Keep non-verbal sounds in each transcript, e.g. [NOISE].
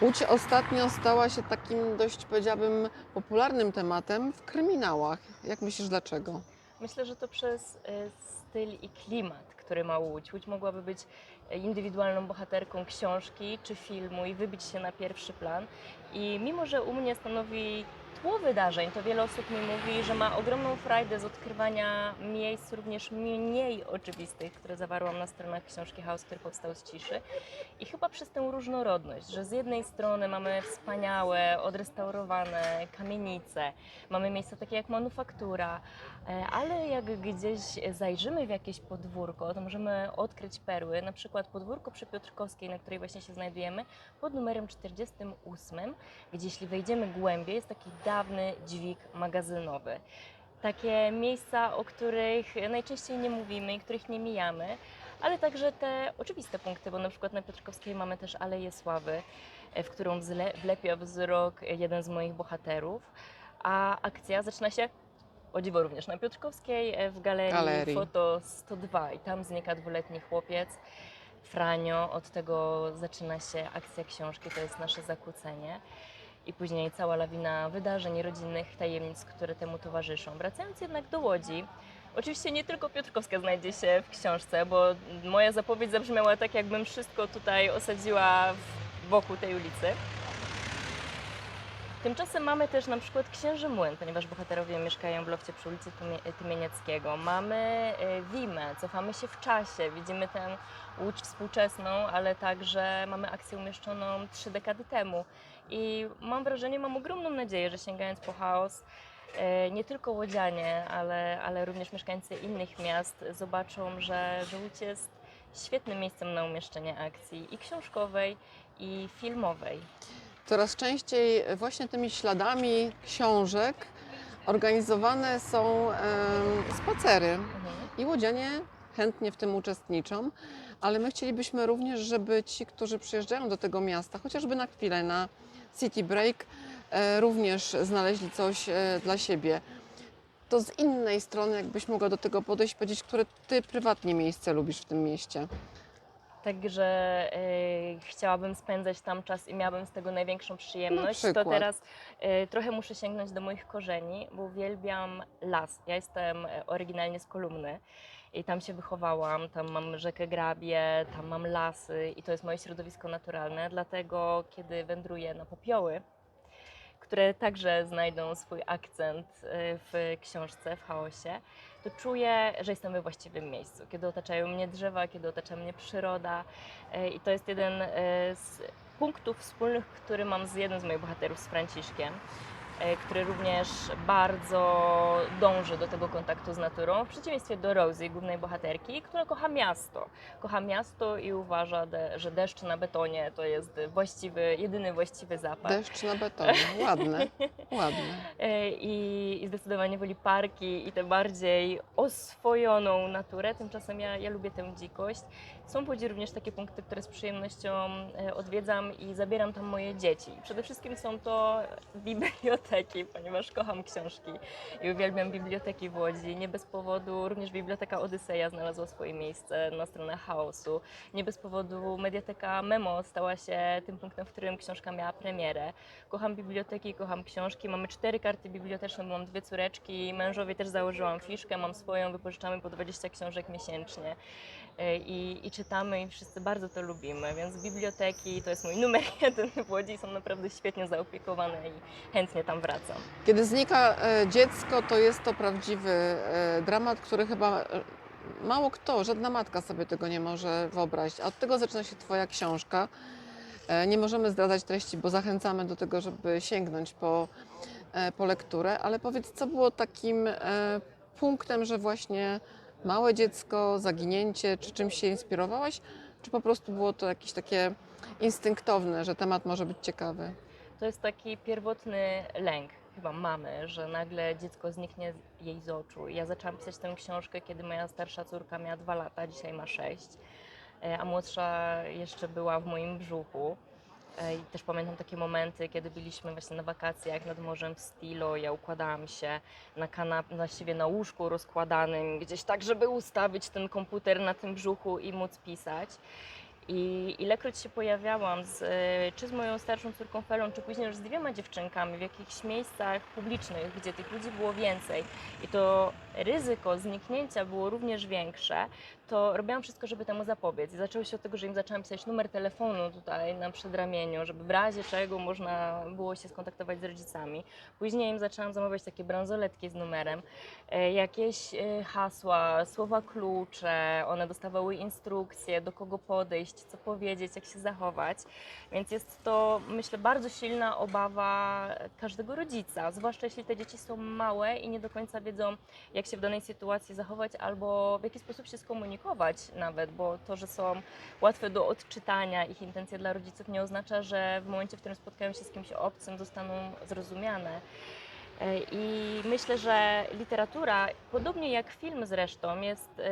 Łódź ostatnio stała się takim dość, powiedziałabym, popularnym tematem w kryminałach. Jak myślisz, dlaczego? Myślę, że to przez e, styl i klimat, który ma Łódź. Łódź mogłaby być e, indywidualną bohaterką książki czy filmu i wybić się na pierwszy plan. I mimo, że u mnie stanowi tło wydarzeń, to wiele osób mi mówi, że ma ogromną frajdę z odkrywania miejsc również mniej oczywistych, które zawarłam na stronach książki Chaos, który powstał z ciszy. I chyba przez tę różnorodność, że z jednej strony mamy wspaniałe, odrestaurowane kamienice, mamy miejsca takie jak manufaktura, E, Ale jak gdzieś zajrzymy w jakieś podwórko, to możemy odkryć perły, na przykład podwórko przy Piotrkowskiej, na której właśnie się znajdujemy, pod numerem 48, gdzie jeśli wejdziemy głębiej, jest taki dawny dźwig magazynowy. Takie miejsca, o których najczęściej nie mówimy i których nie mijamy, ale także te oczywiste punkty, bo na przykład na Piotrkowskiej mamy też Aleję Sławy, e, w którą wlepia wzrok jeden z moich bohaterów, a akcja zaczyna się o dziwo również na Piotrkowskiej e, w galerii, Galerii. Foto 102 i tam znika dwuletni chłopiec Franio. Od tego zaczyna się akcja książki, to jest nasze zakłócenie. I później cała lawina wydarzeń, rodzinnych tajemnic, które temu towarzyszą. Wracając jednak do Łodzi, oczywiście nie tylko Piotrkowska znajdzie się w książce, bo moja zapowiedź zabrzmiała tak, jakbym wszystko tutaj osadziła wokół tej ulicy. Tymczasem mamy też na przykład Księży Młyn, ponieważ bohaterowie mieszkają w lofcie przy ulicy Tymie- Tymienieckiego. Mamy e, Wimę, cofamy się w czasie, widzimy tę łódź współczesną, ale także mamy akcję umieszczoną trzy dekady temu. I mam wrażenie, mam ogromną nadzieję, że sięgając po chaos, e, nie tylko łodzianie, ale, ale również mieszkańcy innych miast zobaczą, że, że Łódź jest świetnym miejscem na umieszczenie akcji i książkowej, i filmowej. Coraz częściej właśnie tymi śladami książek organizowane są spacery. Mhm. I łodzianie chętnie w tym uczestniczą, ale my chcielibyśmy również, żeby ci, którzy przyjeżdżają do tego miasta, chociażby na chwilę, na city break, e, również znaleźli coś e, dla siebie. To z innej strony, jakbyś mogła do tego podejść, powiedzieć, które ty prywatnie miejsce lubisz w tym mieście. Także e, chciałabym spędzać tam czas i miałabym z tego największą przyjemność. To przykład. teraz e, trochę muszę sięgnąć do moich korzeni, bo uwielbiam las. Ja jestem e, oryginalnie z Kolumny i tam się wychowałam. Tam mam rzekę Grabie, tam mam lasy i to jest moje środowisko naturalne. Dlatego, kiedy wędruję na popioły, które także znajdą swój akcent e, w książce, w chaosie, to czuję, że jestem we właściwym miejscu. Kiedy otaczają mnie drzewa, kiedy otacza mnie przyroda. E, I to jest jeden e, z punktów wspólnych, który mam z jednym z moich bohaterów, z Franciszkiem, który również bardzo dąży do tego kontaktu z naturą, w przeciwieństwie do Rosie, głównej bohaterki, która kocha miasto. Kocha miasto i uważa, że deszcz na betonie to jest właściwy, jedyny właściwy zapach. Deszcz na betonie, ładne, ładne. [LAUGHS] E, i, i zdecydowanie woli parki i tę bardziej oswojoną naturę. Tymczasem ja, ja lubię tę dzikość. Są w Łodzi również takie punkty, które z przyjemnością e, odwiedzam i zabieram tam moje dzieci. Przede wszystkim są to biblioteki, [LAUGHS] ponieważ kocham książki i uwielbiam biblioteki w Łodzi. Nie bez powodu również Biblioteka Odyseja znalazła swoje miejsce na stronach chaosu. Nie bez powodu Mediateka Memo stała się tym punktem, w którym książka miała premierę. Kocham biblioteki, kocham książki. Mamy cztery karty biblioteczne, mam dwie córeczki. Mężowi też założyłam fiszkę, mam swoją, wypożyczamy po 20 książek miesięcznie. E, I, I czytamy i wszyscy bardzo to lubimy, więc biblioteki to jest mój numer [LAUGHS] jeden w Łodzi są naprawdę świetnie zaopiekowane i chętnie tam wracam. Kiedy znika e, dziecko, to jest to prawdziwy e, dramat, który chyba e, mało kto, żadna matka sobie tego nie może wyobrazić. A od tego zaczyna się Twoja książka. Nie możemy zdradzać treści, bo zachęcamy do tego, żeby sięgnąć po, po lekturę, ale powiedz, co było takim punktem, że właśnie małe dziecko, zaginięcie, czy czymś się inspirowałaś, czy po prostu było to jakieś takie instynktowne, że temat może być ciekawy? To jest taki pierwotny lęk chyba mamy, że nagle dziecko zniknie jej z oczu. Ja zaczęłam pisać tę książkę, kiedy moja starsza córka miała dwa lata, dzisiaj ma sześć, e, a młodsza jeszcze była w moim brzuchu. E, I też pamiętam takie momenty, kiedy byliśmy właśnie na wakacjach nad morzem w Stilo. Ja układałam się na kanap, właściwie na łóżku rozkładanym, gdzieś tak, żeby ustawić ten komputer na tym brzuchu i móc pisać. I ilekroć się pojawiałam z, e, czy z moją starszą córką Felą, czy później już z dwiema dziewczynkami w jakichś miejscach publicznych, gdzie tych ludzi było więcej i to ryzyko zniknięcia było również większe, to robiłam wszystko, żeby temu zapobiec. I zaczęło się od tego, że im zaczęłam pisać numer telefonu tutaj na przedramieniu, żeby w razie czego można było się skontaktować z rodzicami. Później im zaczęłam zamawiać takie bransoletki z numerem, e, jakieś e, hasła, słowa klucze, one dostawały instrukcje, do kogo podejść, co powiedzieć, jak się zachować. Więc jest to, myślę, bardzo silna obawa każdego rodzica, zwłaszcza jeśli te dzieci są małe i nie do końca wiedzą, jak się w danej sytuacji zachować albo w jaki sposób się skomunikować nawet, bo to, że są łatwe do odczytania, ich intencje dla rodziców nie oznacza, że w momencie, w którym spotkają się z kimś obcym, zostaną zrozumiane. E, I myślę, że literatura, podobnie jak film zresztą, jest e,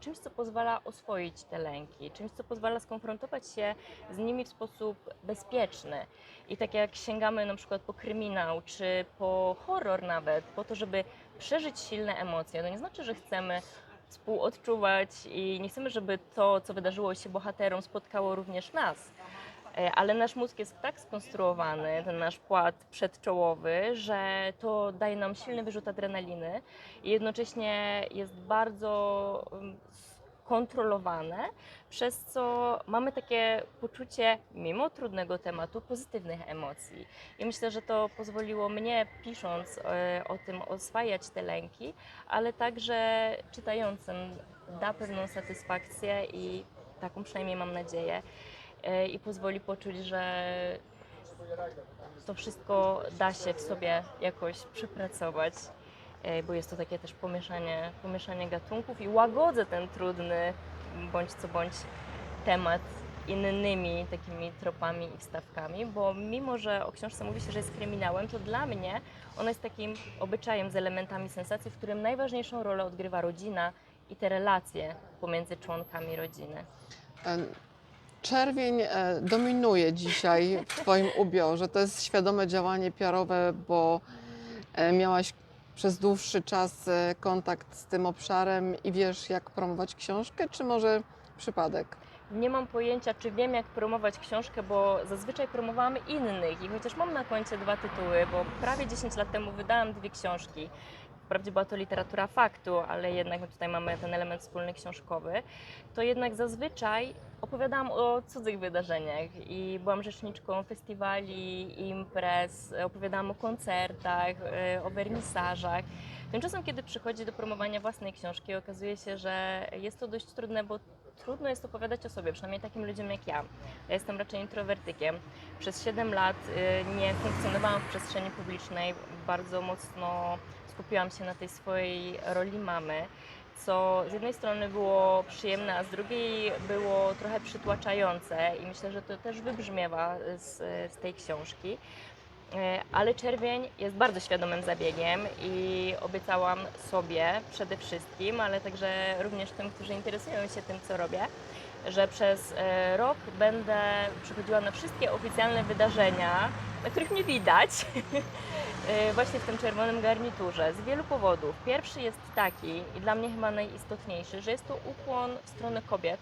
czymś, co pozwala oswoić te lęki, czymś, co pozwala skonfrontować się z nimi w sposób bezpieczny. I tak jak sięgamy na przykład po kryminał, czy po horror nawet, po to, żeby przeżyć silne emocje, to nie znaczy, że chcemy współodczuwać i nie chcemy, żeby to, co wydarzyło się bohaterom, spotkało również nas. E, Ale nasz mózg jest tak skonstruowany, ten nasz płat przedczołowy, że to daje nam silny wyrzut adrenaliny i jednocześnie jest bardzo mm, kontrolowane, przez co mamy takie poczucie, mimo trudnego tematu, pozytywnych emocji. I myślę, że to pozwoliło mnie, pisząc e, o tym, oswajać te lęki, ale także czytającym da pewną satysfakcję i taką przynajmniej mam nadzieję e, i pozwoli poczuć, że to wszystko da się w sobie jakoś przepracować, bo jest to takie też pomieszanie, pomieszanie gatunków i łagodzę ten trudny bądź co bądź temat innymi takimi tropami i wstawkami, bo mimo, że o książce mówi się, że jest kryminałem, to dla mnie ona jest takim obyczajem z elementami sensacji, w którym najważniejszą rolę odgrywa rodzina i te relacje pomiędzy członkami rodziny. E, Czerwień e, dominuje dzisiaj w Twoim ubiorze. To jest świadome działanie PR-owe, bo e, miałaś przez dłuższy czas e, kontakt z tym obszarem i wiesz, jak promować książkę, czy może przypadek? Nie mam pojęcia, czy wiem, jak promować książkę, bo zazwyczaj promowałam innych i chociaż mam na koncie dwa tytuły, bo prawie 10 lat temu wydałam dwie książki. Wprawdzie była to literatura faktu, ale jednak my tutaj mamy ten element wspólny książkowy, to jednak zazwyczaj opowiadałam o cudzych wydarzeniach i byłam rzeczniczką festiwali, imprez, opowiadałam o koncertach, e, o wernisażach. Tymczasem, kiedy przychodzi do promowania własnej książki, okazuje się, że jest to dość trudne, bo trudno jest opowiadać o sobie, przynajmniej takim ludziom jak ja. Ja jestem raczej introwertykiem. Przez 7 lat y, nie funkcjonowałam w przestrzeni publicznej, bardzo mocno skupiłam się na tej swojej roli mamy, co z jednej strony było przyjemne, a z drugiej było trochę przytłaczające i myślę, że to też wybrzmiewa z, z tej książki. E, Ale czerwień jest bardzo świadomym zabiegiem i obiecałam sobie przede wszystkim, ale także również tym, którzy interesują się tym, co robię, że przez e, rok będę przychodziła na wszystkie oficjalne wydarzenia, na których mnie widać, [LAUGHS] właśnie w tym czerwonym garniturze, z wielu powodów. Pierwszy jest taki, i dla mnie chyba najistotniejszy, że jest to ukłon w stronę kobiet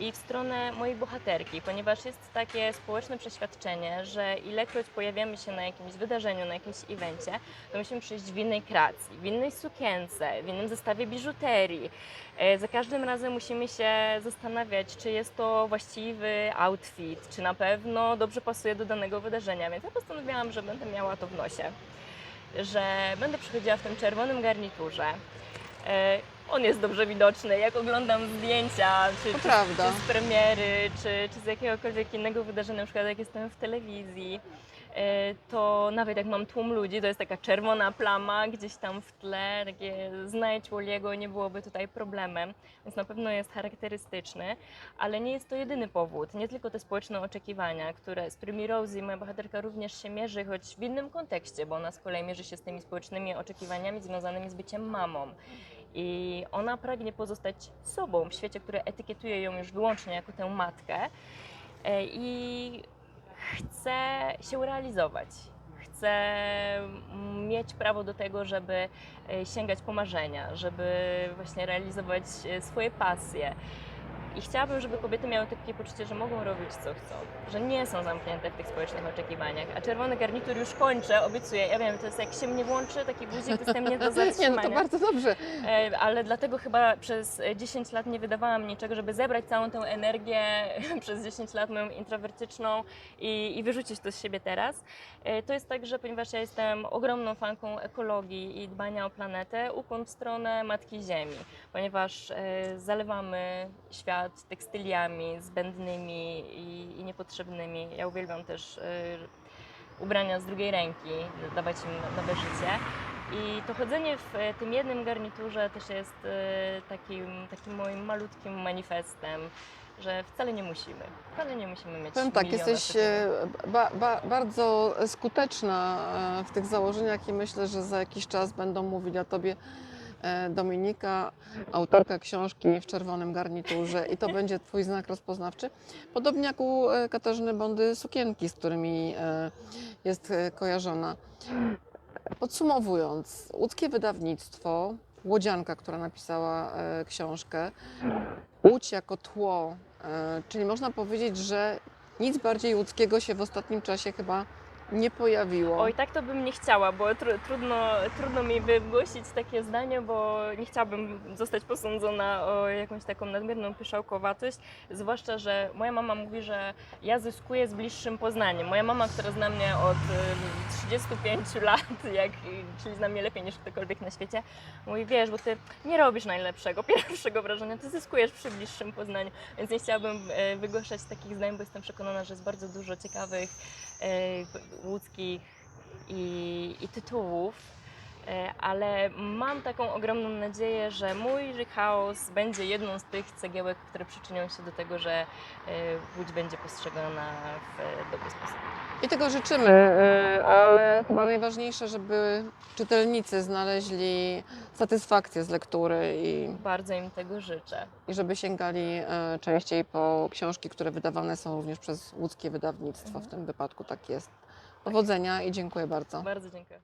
i w stronę mojej bohaterki, ponieważ jest takie społeczne przeświadczenie, że ilekroć pojawiamy się na jakimś wydarzeniu, na jakimś evencie, to musimy przyjść w innej kreacji, w innej sukience, w innym zestawie biżuterii. E, Za każdym razem musimy się zastanawiać, czy jest to właściwy outfit, czy na pewno dobrze pasuje do danego wydarzenia, więc ja postanowiłam, że będę miała to w nosie, że będę przychodziła w tym czerwonym garniturze. On jest dobrze widoczny. Jak oglądam zdjęcia, czy, czy, czy z premiery, czy, czy z jakiegokolwiek innego wydarzenia, na przykład jak jestem w telewizji, e, to nawet jak mam tłum ludzi, to jest taka czerwona plama gdzieś tam w tle, takie znajdź Woliego nie byłoby tutaj problemem, więc na pewno jest charakterystyczny, ale nie jest to jedyny powód. Nie tylko te społeczne oczekiwania, które, z którymi Rosie, moja bohaterka, również się mierzy, choć w innym kontekście, bo ona z kolei mierzy się z tymi społecznymi oczekiwaniami związanymi z byciem mamą. I ona pragnie pozostać sobą w świecie, który etykietuje ją już wyłącznie jako tę matkę e, i chce się realizować. Chce mieć prawo do tego, żeby e, sięgać po marzenia, żeby właśnie realizować e, swoje pasje. I chciałabym, żeby kobiety miały takie poczucie, że mogą robić co chcą, że nie są zamknięte w tych społecznych oczekiwaniach. A czerwony garnitur już kończę, obiecuję. Ja wiem, to jest jak się mnie włączy, taki guzik, to jestem nie do [LAUGHS] Nie, no zatrzymania. to bardzo dobrze. E, ale dlatego chyba przez e, 10 lat nie wydawałam niczego, żeby zebrać całą tę energię [LAUGHS] przez 10 lat moją introwertyczną i, i wyrzucić to z siebie teraz. E, To jest tak, że ponieważ ja jestem ogromną fanką ekologii i dbania o planetę, ukłon w stronę Matki Ziemi, ponieważ e, zalewamy świat tekstyliami zbędnymi i, i niepotrzebnymi. Ja uwielbiam też e, ubrania z drugiej ręki, dawać im nowe życie. I to chodzenie w e, tym jednym garniturze też jest e, takim, takim moim malutkim manifestem, że wcale nie musimy. Wcale nie musimy mieć Powiem tak, jesteś e, ba, ba, bardzo skuteczna e, w tych założeniach i myślę, że za jakiś czas będą mówili o tobie Dominika, autorka książki w czerwonym garniturze i to [LAUGHS] będzie twój znak rozpoznawczy. Podobnie jak u e, Katarzyny Bondy sukienki, z którymi e, jest e, kojarzona. Podsumowując, łódzkie wydawnictwo, Łodzianka, która napisała e, książkę, Łódź jako tło, e, czyli można powiedzieć, że nic bardziej łódzkiego się w ostatnim czasie chyba nie pojawiło. Oj, tak to bym nie chciała, bo tru, trudno, trudno mi wygłosić takie zdanie, bo nie chciałabym zostać posądzona o jakąś taką nadmierną pyszałkowatość. Zwłaszcza, że moja mama mówi, że ja zyskuję z bliższym poznaniem. Moja mama, która zna mnie od y, 35 lat, [LAUGHS] jak, czyli zna mnie lepiej niż ktokolwiek na świecie, mówi, wiesz, bo ty nie robisz najlepszego, [LAUGHS] pierwszego wrażenia, ty zyskujesz przy bliższym poznaniu. Więc nie chciałabym e, wygłaszać takich zdań, bo jestem przekonana, że jest bardzo dużo ciekawych łódzkich i, i tytułów, e, ale mam taką ogromną nadzieję, że mój chaos będzie jedną z tych cegiełek, które przyczynią się do tego, że e, Łódź będzie postrzegana w e, dobry sposób. I tego życzymy, e, ale chyba najważniejsze, żeby czytelnicy znaleźli satysfakcję z lektury i, Bardzo im tego życzę. i żeby sięgali e, częściej po książki, które wydawane są również przez łódzkie wydawnictwo. W tym wypadku tak jest. Powodzenia i dziękuję bardzo. Bardzo dziękuję.